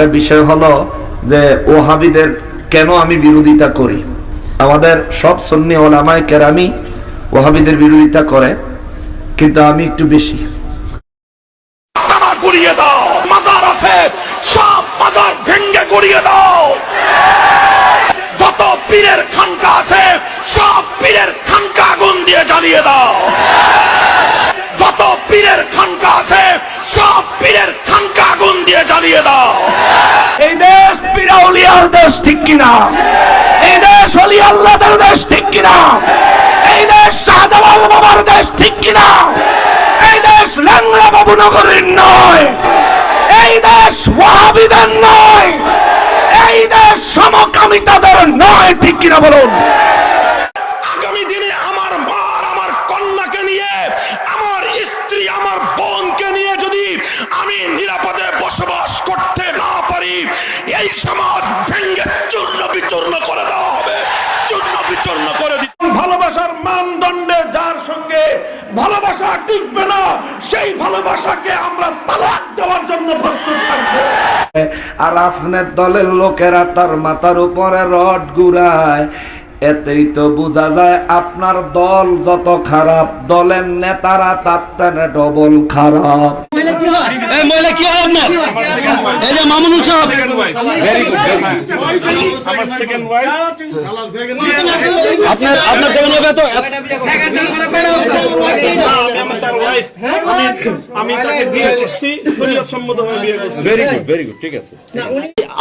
একটা বিষয় হলো যে ওহাবিদের কেন আমি বিরোধিতা করি? আমাদের সব সন্নি ওলামায় কেরামি ওহাবিদের বিরোধিতা করে, কিন্তু আমি একটু বেশি। জ্বালিয়ে দাও। যত পীরের খানকা আছে, সব পীরের খানকা দিয়ে জ্বালিয়ে দাও। এই দেশ পিরাউলিয়ার দেশ ঠিক কিনা? এই দেশ অলি আল্লাহদের দেশ ঠিক কিনা? এই দেশ শাহজালাল বাবার দেশ ঠিক কিনা? এই দেশ ল্যাংরা বাবু নগরীর নয়। এই দেশ ওয়াহাবিদের নয়। এই দেশ সমকামিতাদের নয়, ঠিক কিনা বলুন? চূর্ণ করে দেওয়া হবে। চূর্ণ বিচূর্ণ করে দিতে ভালোবাসার মানদণ্ডে যার সঙ্গে ভালোবাসা টিকবে না সেই ভালোবাসাকে আমরা তালাক দেওয়ার জন্য প্রস্তুত থাকব। আর আপনার দলের লোকেরা তার মাথার উপরে রড গুড়ায় এতেই তো বোঝা যায় আপনার দল যত খারাপ দলের নেতারা তার তেনে ডবল খারাপ। এই মহিলা কি হয় আপনার? এই যে মামুনুল সাহেব। আমার সেকেন্ড ওয়াইফ আপনার আপনার সেকেন্ড হবে তো? আমি আমার তার ওয়াইফ আমি আমি তাকে বিয়ে করছি শরীয়ত সম্মতভাবে বিয়ে করছি ভেরি গুড ভেরি গুড ঠিক আছে।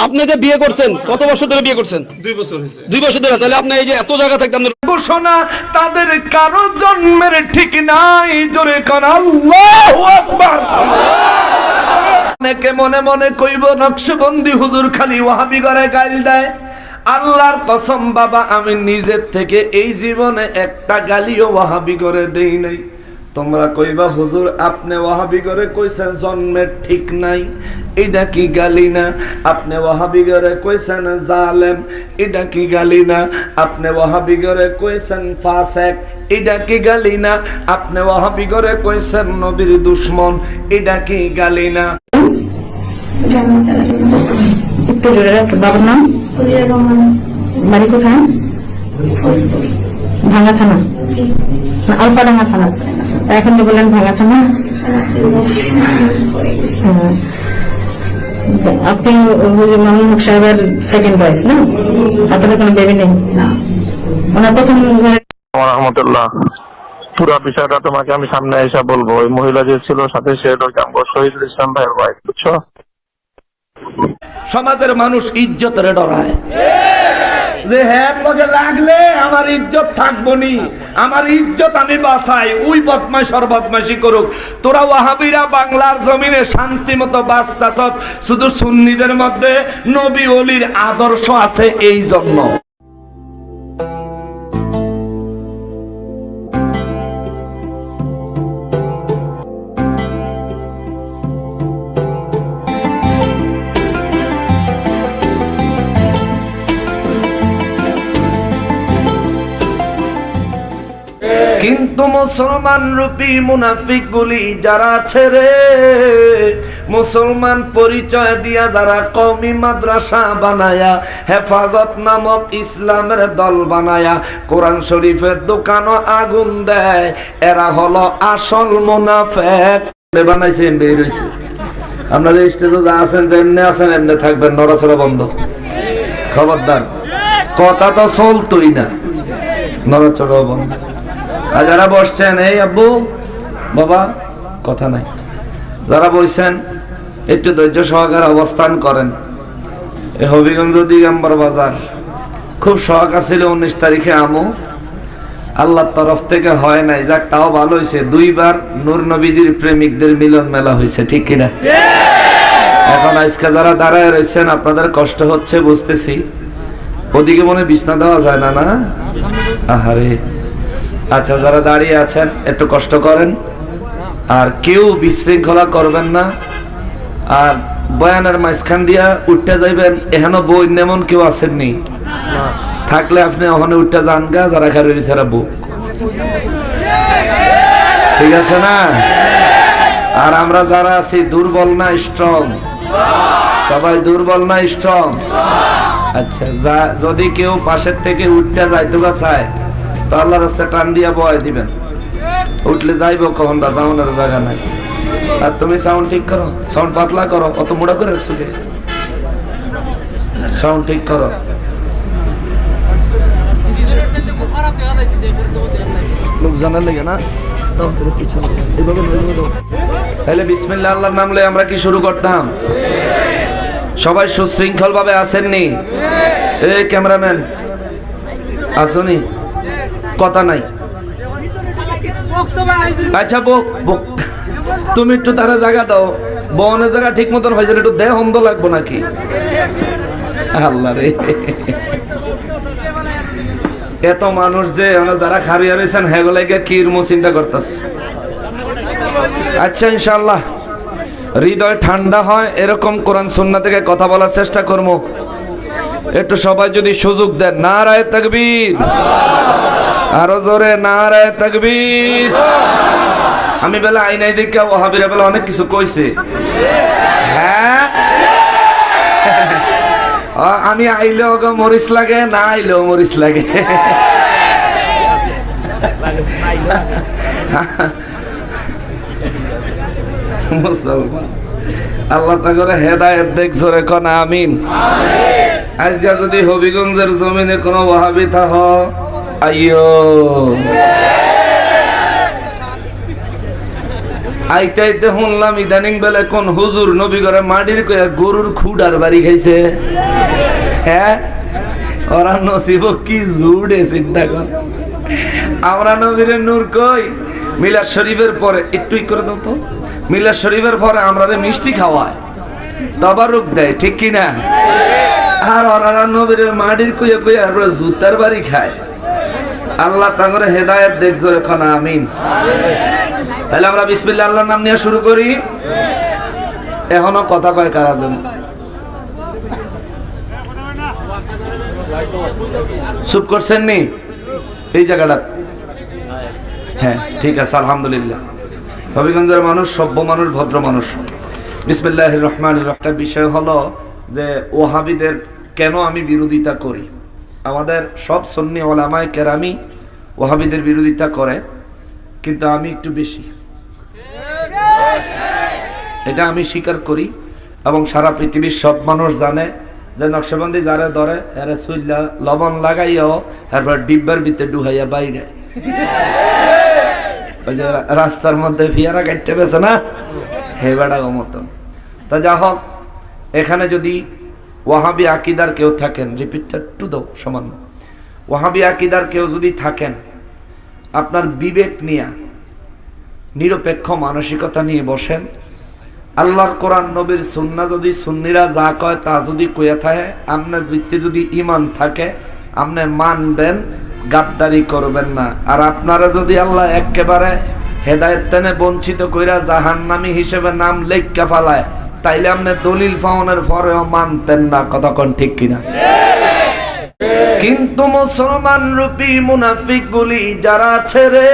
আপনি যে বিয়ে করছেন কত বছর ধরে বিয়ে করছেন? দুই বছর দুই বছর ধরে তাহলে আপনি এই যে এত জায়গা থাকতে আপনার ঘোষণা তাদের কারও জন্মের ঠিক নাই। জোরে কান আল্লাহু আকবার। অনেকে মনে মনে কইব, নকশবন্দি হুজুর খালি ওয়াহাবি করে গাইল দেয়। আল্লাহর কসম বাবা, আমি নিজের থেকে এই জীবনে একটা গালিও ওয়াহাবি করে দেই নাই। তোমরা কইবা হুজুর আপনি ওয়াহাবি করে কইছেন জন্মের ঠিক নাই। এটা কি গালি না? আপনি ওয়াহাবি করে কইছেন জালেম? এটা কি গালি না? আপনি ওয়াহাবি করে কইছেন ফাসেক? এটা কি গালি না? আপনি ওয়াহাবি করে কইছেন নবীর দুশ্মন? এটা কি গালি না? একটু জোরে রাখো বাবার নাম? বাড়ি কোথায়? ভাঙা থানা? না, আলফাডাঙ্গা থানা। এখন যে বললেন ভাঙা থানা। আপনি ওই মামুন হক সাহেবের সেকেন্ড ওয়াইফ না? আপনাদের কোনো বেবি নেই? ওনার প্রথম রহমতুল্লাহ পুরো বিষয়টা তোমাকে আমি সামনে এসে বলব। ওই মহিলা যে ছিল সাথে সে শহীদুল ইসলাম ভাইয়ের ওয়াইফ বুঝছ? সমাজের মানুষ ইজ্জতের ডরায়। যে হ্যাঁ লগে লাগলে আমার ইজ্জত থাকব নি আমার ইজ্জত আমি বাঁচাই। ওই বদমাই সর্বদমাসি করুক। তোরা ওয়াহাবিরা বাংলার জমিনে শান্তি মতো বাঁচতাছ শুধু সুন্নিদের মধ্যে নবী অলির আদর্শ আছে এই জন্য। কিন্তু মুসলমান রূপী মুনাফিক গুলি যারা রে, মুসলমান পরিচয় দিয়া যারা কমি মাদ্রাসা বানায়া, হেফাজত নামক ইসলামের দল বানায়া, কোরআন শরীফের দোকানও আগুন দেয়, এরা হলো আসল মুনাফেক। বানাইছে বের হইছে। আপনাদের স্টেজে যা আছেন যেমনি আছেন, এমনি থাকবেন, নড়াচড়া বন্ধ। খবরদার। কথা তো চলতই না নড়াচড়া বন্ধ। আর যারা বসছেন এই আব্বু বাবা কথা নাই। যারা বসছেন একটু ধৈর্য সহকারে অবস্থান করেন। এই হবিগঞ্জ দিগম্বর বাজার। খুব শখ আছিল উনিশ তারিখে আমু। আল্লাহর তরফ থেকে হয় নাই। যাক তাও ভালো হয়েছে দুইবার নূর নবীজির প্রেমিকদের মিলন মেলা হয়েছে ঠিক কিনা? এখন আজকে যারা দাঁড়ায় রয়েছেন আপনাদের কষ্ট হচ্ছে বুঝতেছি। ওদিকে মনে বিছনা দেওয়া যায় না না? আহারে। আচ্ছা যারা দাঁড়িয়ে আছেন, একটু কষ্ট করেন। আর কেউ বিশৃঙ্খলা করবেন না। আর বয়ানের মাঝখান দিয়া উঠতে যাইবেন এখানে বই নেমন কেউ আসেননি। থাকলে আপনি ওখানে উঠতে যান গা, যারা খারে ছাড়া বুক ঠিক আছে না? আর আমরা যারা আছি, দুর্বল না স্ট্রং সবাই দুর্বল না স্ট্রং আচ্ছা যা যদি কেউ পাশের থেকে উঠতে যাইতো চায় তো আল্লাহ রাস্তা টান দিয়া বয় দিবেন। উঠলে যাইবো কখন বা যাওয়ানোর জায়গা নাই। আর তুমি সাউন্ড ঠিক করো সাউন্ড পাতলা করো, অত মোড়া করে রাখছো সাউন্ড ঠিক করো। লোক জানার লেগে না? তাহলে বিসমিল্লা আল্লাহর নাম লয়ে আমরা কি শুরু করতাম? সবাই সুশৃঙ্খল ভাবে আসেননি এ ক্যামেরাম্যান, আসনি? কথা নাই। আচ্ছা বোক, বক। তুমি একটু তারা জায়গা দাও। বনের জায়গা ঠিক মতন হয়েছে একটু দেহ অন্ধ লাগবো নাকি? আল্লাহ রে। এত মানুষ যে যারা খারিয়া রয়েছেন হেগুলাইকে কিরমো চিন্তা করতেছে? আচ্ছা ইনশাল্লাহ হৃদয় ঠান্ডা হয়, এরকম কোরআন সুন্না থেকে কথা বলার চেষ্টা করব। একটু সবাই যদি সুযোগ দেন, নারায় তাকবীর। আরও জোরে নারায় তাকবীর। আমি বেলা আইনাই দেখে ওহাবিরা বেলা অনেক কিছু কইছে। হ্যাঁ? আমি আইলেও মরিচ লাগে, না আইলেও মরিচ লাগে। আল্লাহ তাগরে হেদায়েত দেখ, জোরে কোন, আমিন। আজকে যদি হবিগঞ্জের জমিনে কোনো ওয়াহাবি থাহ আইয়ো আইতে আইতে শুনলাম ইদানিং বেলে কোন হুজুর নবী করে মাটির কয়া গরুর খুডার বাড়ি খাইছে। হ্যাঁ? ওরা নসিব কি জুড়ে চিন্তা কর। আমরা নবীরে নূর কই? মিলাদ শরীফের পরে, একটু করে দাও তো। মিলাদ শরীফের পরে আমরা মিষ্টি খাওয়ায়। তবারুক দেয়, ঠিক কি না আর ওরা নবীর মাটির কুয়ে আমরা জুতার বাড়ি খায় আল্লাহ তাঙ্গরে হেদায়েত দেখছ এখন আমিন। তাহলে আমরা বিসমিল্লাহ আল্লাহর নাম নিয়ে শুরু করি। এখনও কথা কয় কারা যেন? চুপ করছেন নি? এই জায়গাটা। হ্যাঁ ঠিক আছে, আলহামদুলিল্লাহ। হবিগঞ্জের মানুষ, সভ্য মানুষ, ভদ্র মানুষ। বিসমিল্লাহ রহমান একটা বিষয় হলো যে ওহাবিদের কেন আমি বিরোধিতা করি? আমাদের সব সন্নি ওলামায় কেরামি ওহাবিদের বিরোধিতা করে, কিন্তু আমি একটু বেশি। এটা আমি স্বীকার করি এবং সারা পৃথিবীর সব মানুষ জানে যে নকশাবন্দি যারা ধরে, এরা সুইল্লা লবণ লাগাইয়াও এরপর ডিব্বার ভিতরে ডুহাইয়া বাইরে। ওই যে রাস্তার মধ্যে ফিয়ারা কাটতে পেছে না? হে বেড়া মতন। তা যা হোক, এখানে যদি ওয়াহাবি আকিদার কেউ থাকেন রিপিটটা একটু দাও সামান্য। ওয়াহাবি আকিদার কেউ যদি থাকেন, আপনার বিবেক নিয়ে, নিরপেক্ষ মানসিকতা নিয়ে বসেন, আল্লাহর কোরআন, নবীর সুন্না যদি সুন্নিরা যা কয় তা যদি কয়ে থাকে, আপনার বৃত্তি যদি ইমান থাকে, আপনি মানবেন, গাদ্দারি করবেন না। আর আপনারা যদি আল্লাহ একেবারে হেদায়ত তেনে বঞ্চিত কইরা জাহান্নামী হিসেবে নাম লেখা ফালায় তাইলে আপনি দলিল পাওনের পরেও মানতেন না কতক্ষণ ঠিক কিনা? কিন্তু মুসলমান রূপী মুনাফিক গুলি যারা ছেড়ে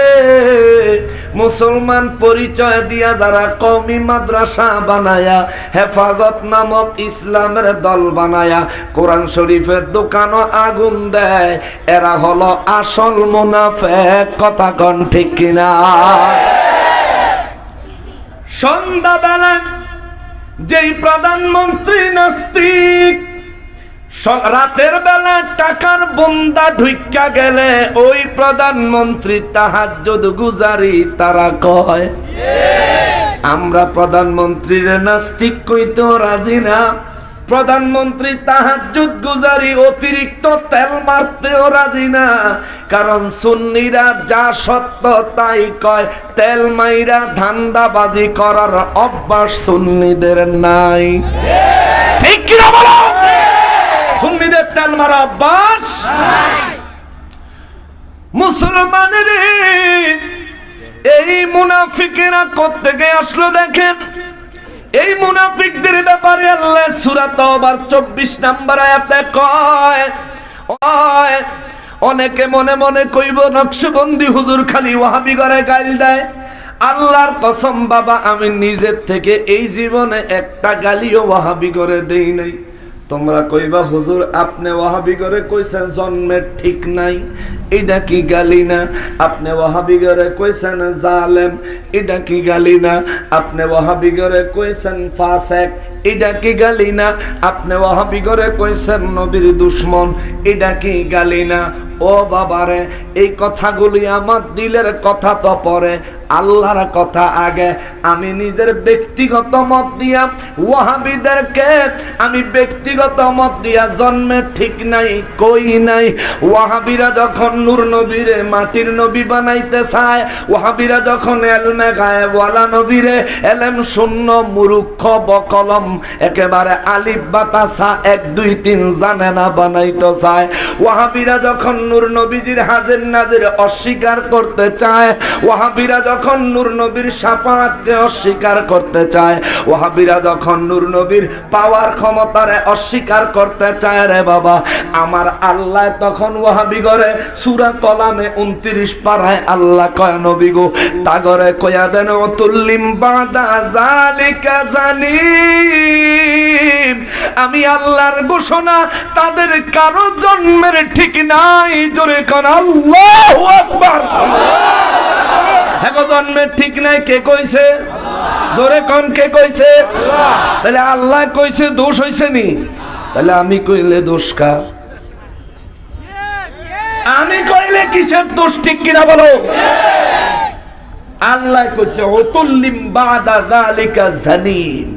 মুসলমান পরিচয় দিয়া যারা কমি মাদ্রাসা বানায়া, হেফাজত নামক ইসলামের দল বানায়া, কোরআন শরীফের দোকানও আগুন দেয়, এরা হলো আসল মুনাফেক, কথা কন ঠিক কিনা? সন্ধ্যাবেলা যেই প্রধানমন্ত্রী নাস্তিক রাতের বেলা টাকার বন্দা ঢুইকা গেলে ওই প্রধানমন্ত্রী তাহার যদি গুজারি তারা কয়, আমরা প্রধানমন্ত্রীর নাস্তিক কইতেও রাজি না? প্রধানমন্ত্রী তাহাজ্জুদ গুজারি অতিরিক্ত তেল মারতেও রাজি না। কারণ সুন্নিরা যা সত্য তাই কয়, তেল মাইরা ধান্দাবাজি করার অভ্যাস সুন্নিদের নাই। ঠিক কিনা বলো? সুন্নিদের তেল মারা অভ্যাস? মুসলমানের এই মুনাফিকেরা কোত্থেকে আসলো দেখেন? এই মুনাফিকদের ব্যাপারে আল্লাহ সূরা তওবার 24 নাম্বার আয়াতে কয় অনেকে মনে মনে কইব, নকশবন্দি হুজুর খালি ওয়াহাবি করে গাইল দেয়। আল্লাহর কসম বাবা, আমি নিজের থেকে এই জীবনে একটা গালিও ওয়াহাবি করে দেই নাই। তোমরা কইবা, হুজুর, আপনি ওয়াহাবি করে কইছেন জন্মের ঠিক নাই। এটা কি গালি না? আপনি ওয়াহাবি করে কইছেন জালেম? এটা কি গালি না? আপনি ওয়াহাবি করে কইছেন ফাসেক? এটা কি গালি না? আপনি ওয়াহাবি করে কইছেন নবীর দুশ্মন? এটা কি গালি না? ও বাবারে, এই কথাগুলি আমার দিলের কথা তো পরে। আল্লাহর কথা আগে, আমি নিজের ব্যক্তিগত মত দিয়া ওয়াহাবিদেরকে, আমি ব্যক্তিগত মত দিয়া জন্মে ঠিক নাই, কই নাই। ওয়াহাবিরা যখন নূর নবীরে, মাটির নবী বানাইতে চায়, ওয়াহাবিরা যখন এলমে গায়ে ওয়ালা নবীরে, এলেম শূন্য মুরুক্ষ বকলম, একেবারে আলিফ বাতাসা এক, দুই, তিন জানে না বানাইতে চায়। ওয়াহাবিরা যখন নূর নবীজির হাজির নাজির অস্বীকার করতে চায়, ওয়াহাবিরা নূর নবীর সাফাতকে অস্বীকার করতে চায়, ওয়াহাবিরা যখন নূর নবীর পাওয়ার ক্ষমতারে অস্বীকার করতে চায়, রে বাবা, আমার আল্লাহ তখন ওয়াহাবি করে সুরা কলামে উনত্রিশ পাড়ায় আল্লাহ কয়, নবী গো, তাগরে কয়া দেন, অতুল্লিম বাদা জালিকা জানি আমি আল্লাহর ঘোষণা তাদের কারও জন্মের ঠিক নাই। জোরে কর আল্লাহু আকবার। হ্যাঁ ঠিক নাই, কে কইছে? জোরে কোন, কে কইছে? তাহলে আল্লাহ কইছে, দোষ হইছে নি? তাহলে আমি কইলে দোষ কা আমি কইলে কিসের দোষ, ঠিক কিনা বলো? আল্লাহ কইছে ওতুল্লিম বাদা যালিকা জানিম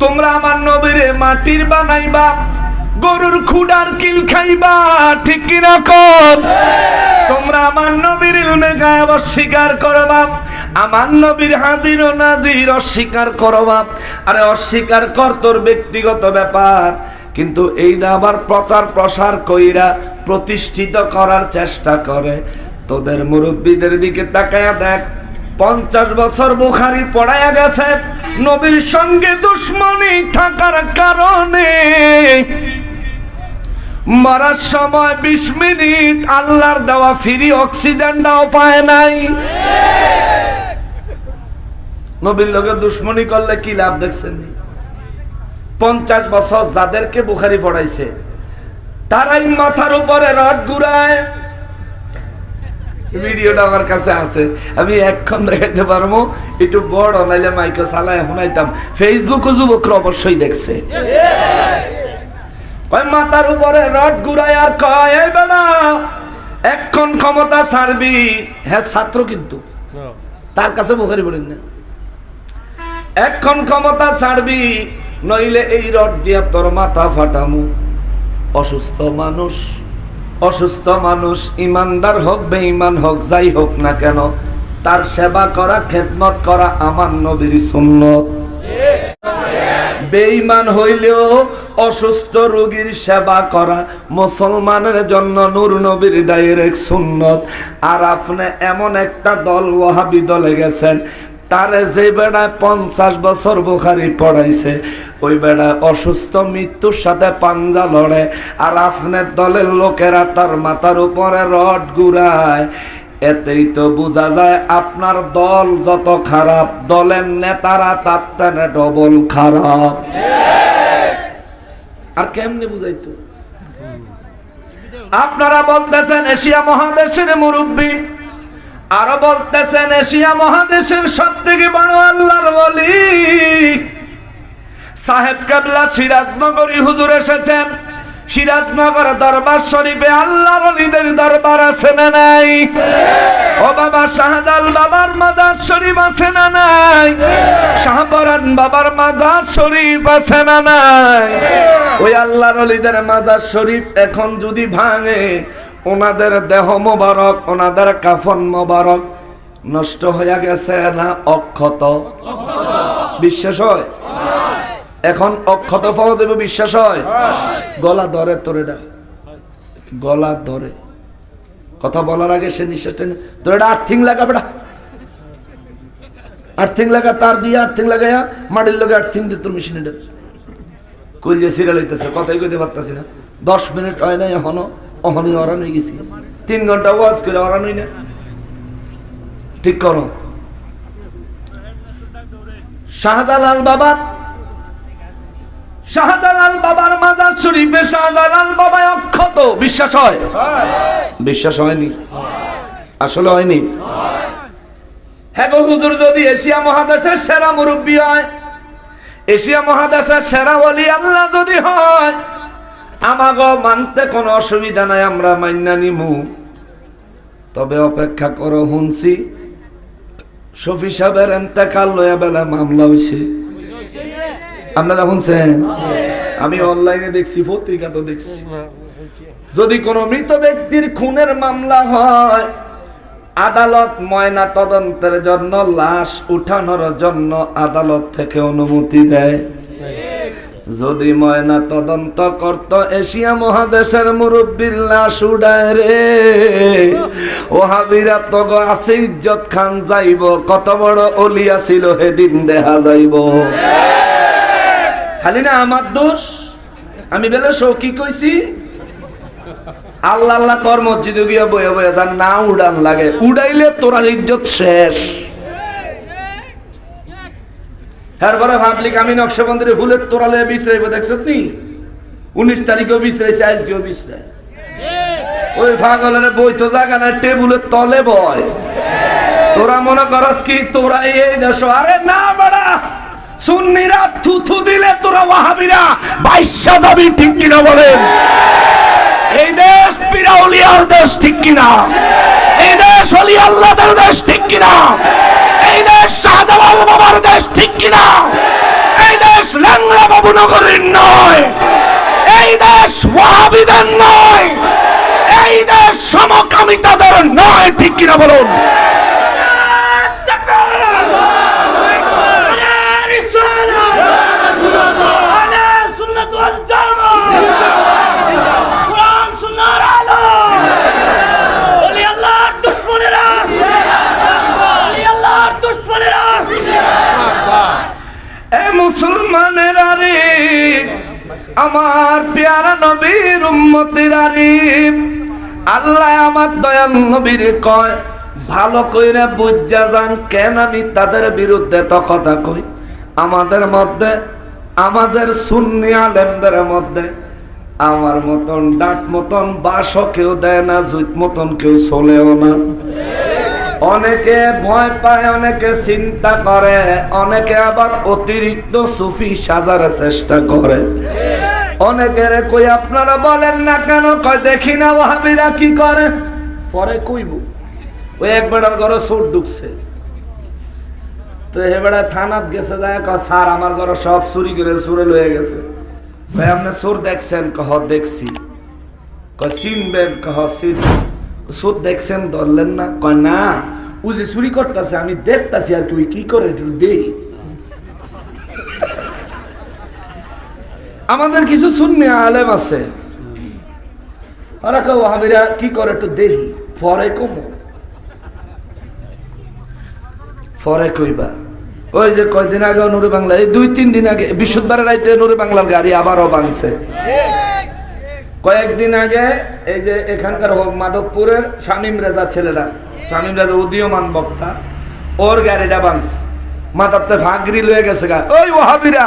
তোমরা আমার নবীরে মাটির বানাইবা। গরুর খুডার কিল খাইবা, ঠিক কিনা কর তোমরা আমার নবীর ইলমে গায়েব অস্বীকার করবা আমার নবীর হাজির ও নাজির অস্বীকার করবা আরে অস্বীকার কর তোর ব্যক্তিগত ব্যাপার। কিন্তু এইটা আবার প্রচার প্রসার কইরা প্রতিষ্ঠিত করার চেষ্টা করে। তোদের মুরব্বীদের দিকে তাকায়া দেখ, পঞ্চাশ বছর বুখারি পড়ায়া গেছে। নবীর সঙ্গে দুশ্মনী থাকার কারণে মরার সময় বিশ মিনিট আল্লাহর দেওয়া ফ্রি অক্সিজেনটাও পায় নাই। নবীর লোকে দুশ্মনী করলে কি লাভ দেখছেন পঞ্চাশ বছর যাদেরকে বুখারি পড়াইছে, তারাই মাথার উপরে রড ঘুরায়। ভিডিওটা আমার কাছে আছে, আমি এক্ষণ দেখাইতে পারব, একটু বড়, নাইলে মাইকে চালায়, শুনাইতাম। ফেসবুক যুবকরা অবশ্যই দেখছে। কয় মাথার উপরে রড ঘুরায় আর কয় এই বেড়া এক্ষণ ক্ষমতা ছাড়বি। হ্যাঁ ছাত্র কিন্তু। তার কাছে মুখারি বলেন না। এক্ষণ ক্ষমতা ছাড়বি নইলে এই রড দিয়া তোর মাথা ফাটামু। অসুস্থ মানুষ অসুস্থ মানুষ ইমানদার হোক বেঈমান হোক যাই হোক না কেন তার সেবা করা খেদমত করা আমার নবীর সুন্নত। বেঈমান হইলেও অসুস্থ রোগীর সেবা করা মুসলমানের জন্য নূর নবীর ডাইরেক্ট সুন্নত। আর আপনি এমন একটা দল ওয়াহাবি দলে গেছেন, তারে যে বেড়ায় পঞ্চাশ বছর বুখারি পড়াইছে, ওই বেড়ায় অসুস্থ মৃত্যুর সাথে পাঞ্জা লড়ে, আর আপনার দলের লোকেরা তার মাথার উপরে রড গুড়ায় এতেই তো বোঝা যায় আপনার দল যত খারাপ, দলের নেতারা তার ডবল খারাপ। আর কেমনে বুঝাইতো? আপনারা বলতেছেন এশিয়া মহাদেশের মুরব্বী, আরও বলতেছেন এশিয়া মহাদেশের সব থেকে বড় আল্লাহর বলি সাহেব কাবলা সিরাজনগরী হুজুর এসেছেন। সিরাজনগর দরবার শরীফে আল্লাহর অলিদের দরবার আছে না নাই? ও বাবা শাহজাল বাবার মাজার শরীফ আছে না নাই? শাহবরান বাবার মাজার শরীফ আছে না নাই? ওই আল্লাহর অলিদের মাজার শরীফ এখন যদি ভাঙে, ওনাদের দেহ মোবারক, ওনাদের কাফন মোবারক নষ্ট হয়ে গেছে না অক্ষত? বিশ্বাস হয়? এখন অক্ষত পাওয়া দেবে বিশ্বাস হয়। গলা ধরে তোরে গলা ধরে। কথা বলার আগে সে নিঃশ্বাস টেনে তোর আর্থিং লাগা বেটা। আর্থিং লাগা তার দিয়ে আর্থিং লাগাইয়া মাটির লগে আর্থিং দিয়ে তোর মেশিনে কইল যে সিরিয়াল হইতেছে কথাই কইতে পারতাছি না। দশ মিনিট হয় নাই এখনও অহনি অরান হয়ে গেছি। তিন ঘণ্টা ওয়াজ করে অরান হই না। ঠিক করো। শাহজালাল বাবার শাহজালাল বাবার মাজার শরীফে শাহজালাল বাবা অক্ষত, বিশ্বাস হয়? বিশ্বাস হয়নি। আসলে হয়নি। হ্যাঁ হুজুর, যদি এশিয়া মহাদেশের সেরা মুরব্বী হয়, এশিয়া মহাদেশের সেরা ওলি আল্লাহ যদি হয়, আমাগো মানতে কোনো অসুবিধা নাই, আমরা মান্না নিমু। তবে অপেক্ষা করো, হুনছি। শফি সাহেবের এন্তেকাল লয়া বেলা মামলা হয়েছে আপনারা শুনছেন? আমি অনলাইনে দেখছি, পত্রিকা তো দেখছি। যদি কোনো মৃত ব্যক্তির খুনের মামলা হয়, আদালত ময়না তদন্তের জন্য লাশ উঠানোর জন্য আদালত থেকে অনুমতি দেয়। যদি ময়না তদন্ত করত, এশিয়া মহাদেশের মুরব্বীর লাশ উড়ায় রে। ও হাবিরা তো আছে, ইজ্জত খান যাইব, কত বড় অলিয়া ছিল হেদিন দেখা যাইব। খালি না আমার দোষ? আমি বেলে কি কইছি? আল্লাহ আল্লাহ কর মসজিদে গিয়া বয়ে বয়ে যান, না উড়ান লাগে। উড়াইলে তোরার ইজ্জত শেষ। এরপরে ভাবলি আমি নকশবন্দিরে ফুলের তোরালে বিশ্রাইব দেখছ নি? উনিশ তারিখেও বিশ্রাইছে, আজকেও বিশ্রাই ওই পাগলের বই তো জায়গা না টেবুলের তলে বয়। তোরা মনে করস কি তোরা এই দেশ? আরে না বাড়া! সুন্নিরা থুথু দিলে তোরা ওয়াহাবিরা, বাইশা যাবি ঠিক কিনা বলেন? এই দেশ পিরাউলিয়ার দেশ ঠিক কিনা? এই দেশ অলি আল্লাহদের দেশ ঠিক কিনা? এই দেশ শাহজালাল বাবার দেশ ঠিক কিনা? এই দেশ ল্যাংরা বাবু নগরীর নয়। এই দেশ ওয়াহাবিদের নয়। এই দেশ সমকামিতাদের নয়, ঠিক কিনা বলুন এ মুসলমানেরা রে আমার পেয়ারা নবীর উম্মতেরা রে আল্লাহ আমার দয়াল নবীর কয়, ভালো কইরা বুঝা যান কেন আমি তাদের বিরুদ্ধে তো কথা কই? আমাদের মধ্যে, আমাদের সুন্নি আলেমদের মধ্যে, আমার মতন ডাক মতন বাসও কেউ দেয় না, জুত মতন কেউ চলেও না। অনেকে ভয় পায়, অনেকে চিন্তা করে, অনেকে আবার অতিরিক্ত সুফি সাজার চেষ্টা করে। অনেকের কই, আপনারা বলেন না কেন? কয়, দেখি না ওহাবিরা কি করে? পরে কইব, ওই এক বেড়ার ঘরে সুর ঢুকছে। তো বেড়া থানাত গেছে, যায় কয়, স্যার, আমার ঘরে সব চুরি করে চুরে লয়ে গেছে। কয়, আপনি চোর দেখছেন? কহ, দেখছি। কয়, চিনবেন? কহ, চিন সুদ দেখছেন, ধরলেন না। কয়, না, ও যে চুরি করতেছে, আমি দেখতাছি আর কি কি করে দেই আমাদের কিছু শূন্য আলেম আছে। ওরা কি করে একটু দেহি পরে কমো। পরে কইবা। ওই যে কয়দিন আগে নুরে বাংলা, এই দুই তিন দিন আগে বৃহস্পতিবার রাইতে নুরে বাংলার গাড়ি আবারও ভাঙছে। কয়েকদিন আগে এই যে এখানকার মাধবপুরের শামীম রেজা ছেলেরা, শামীম রেজা উদীয়মান বক্তা, ওর গাড়িটা বাংস মাথাতে ভাগরি লয়ে গেছে গা। ওই ওহাবিরা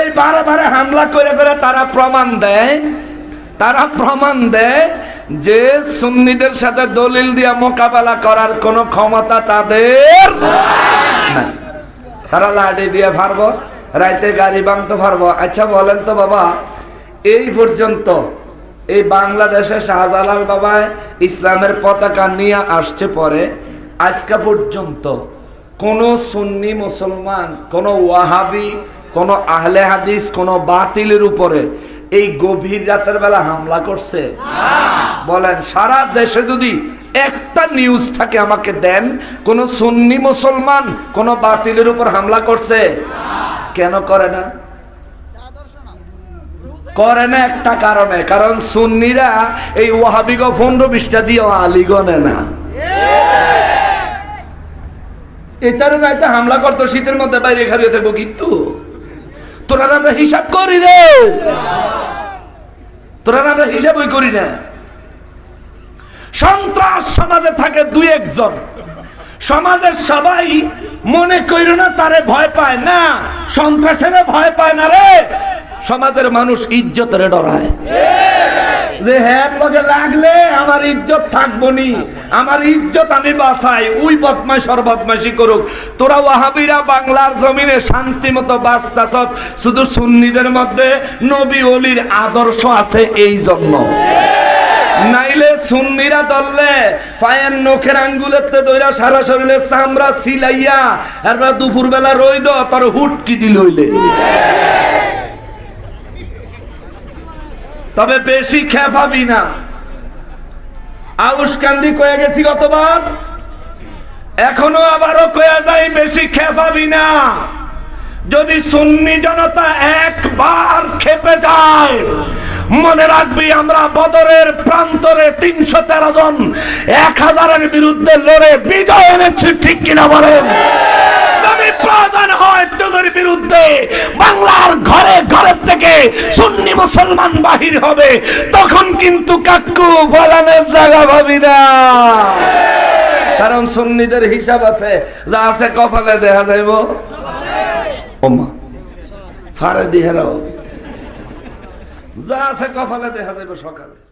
এই বারে বারে হামলা করে করে তারা প্রমাণ দেয়, তারা প্রমাণ দেয় যে সুন্নিদের সাথে দলিল দিয়া মোকাবেলা করার কোনো ক্ষমতা তাদের তারা লাঠি দিয়ে পারব রাইতে গাড়ি ভাঙতে পারব আচ্ছা বলেন তো বাবা, এই পর্যন্ত এই বাংলাদেশে শাহজালাল বাবায় ইসলামের পতাকা নিয়ে আসছে পরে আজকা পর্যন্ত কোন সুন্নি মুসলমান, কোন ওয়াহাবি কোন আহলে হাদিস, কোন বাতিলের উপরে এই গভীর রাতের বেলা হামলা করছে? বলেন, সারা দেশে যদি একটা নিউজ থাকে আমাকে দেন, কোন সুন্নি মুসলমান কোন বাতিলের উপর হামলা করছে? কেন করে না? করে না একটা কারণে, কারণ সুন্নিরা এই ওয়াহাবিগ পনেরো বিশটা দিয়ে আলিগনে না। গাইতে হামলা করতো, শীতের মধ্যে বাইরে খারিয়ে থাকব কিন্তু তোরা আমরা হিসাব করি রে। তোরা আমরা হিসাবই করি না। সন্ত্রাস সমাজে থাকে দুই একজন। সমাজের সবাই মনে করিল না, তারে ভয় পায়। না সন্ত্রাসের ভয় পায় না রে। সমাজের মানুষ ইজ্জতের ডরায়। যে হ্যাঁ লগে লাগলে আমার ইজ্জত থাকব নি আমার ইজ্জত আমি বাঁচাই। ওই বদমাই সর বদমাইশি করুক। তোরা ওয়াহাবিরা বাংলার জমিনে শান্তি মতো বাঁচতাছ। শুধু সুন্নিদের মধ্যে নবী অলির আদর্শ আছে এই জন্য। নাইলে সুন্নিরা দললে পায়ের নখের আঙ্গুলেতে দইরা সারা শরীরে চামড়া সিলাইয়া এরপর দুপুর বেলা রইদ, তোর হুটকি দিল হইলে। তবে বেশি খেপাবি না। আউস কান্দি কয়ে গেছি গতবার। এখনও আবারও কয়ে যাই বেশি খেপাবি না। যদি সুন্নি জনতা একবার খেপে যায়, মনে রাখবি আমরা বদরের প্রান্তরে তিনশো তেরো জন, এক হাজারের বিরুদ্ধে লড়ে বিজয় এনেছি, ঠিক কিনা বলেন? প্রয়োজন হয় তোদের বিরুদ্ধে। বাংলার ঘরে ঘরের থেকে সুন্নি মুসলমান বাহির হবে। তখন কিন্তু কাকু ফলানের জায়গা ভাবি না। কারণ সুন্নিদের হিসাব আছে, যা আছে কপালে দেখা যাইব। ফারে দিহেরাও যা আছে কপালে দেখা যাইব সকালে।